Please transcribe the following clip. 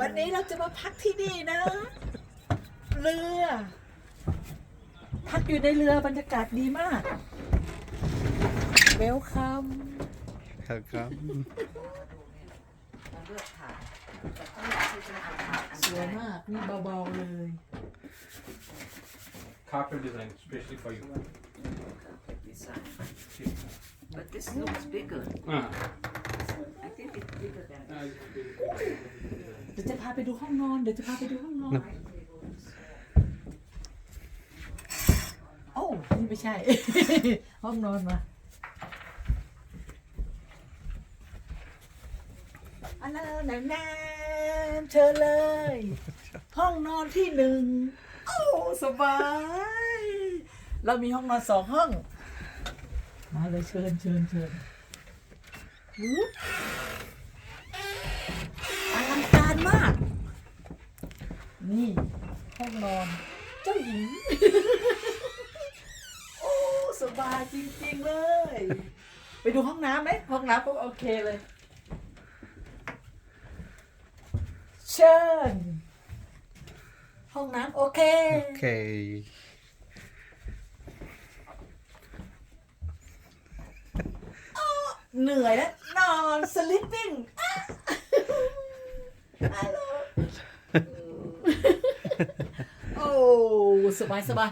วันนี้เราจะมาพักที่นี่นะ เรือ พักอยู่ในเรือบรรยากาศดีมากเวลคัมครับครับสวยมากนี่เบาๆเลย Carpet design, especially for you. design. But this looks bigger. Ah. I think it's bigger than Ah, it's big. เดี๋ยวจะพาไปดูห้องนอน เดี๋ยวจะพาไปดูห้องนอน โอ้นี่ไม่ใช่ ห้องนอนมา อันนั้นแนนนเชิญเลย ห้องนอนที่หนึ่ง โอ้สบาย เรามีห้องนอนสองห้อง มาเลยเชิญเชิญเชิญวู้อลังการมาก นี่ห้องนอน เจ้าหญิง โอ้สบายจริงๆเลย ไปดูห้องน้ำไหมห้องน้ำก็โอเคเลย เชิญ ห้องน้ำโอเคโอเคเหนื่อยแล้วนอน sleeping ฮัลโหล โอ้สบายสบาย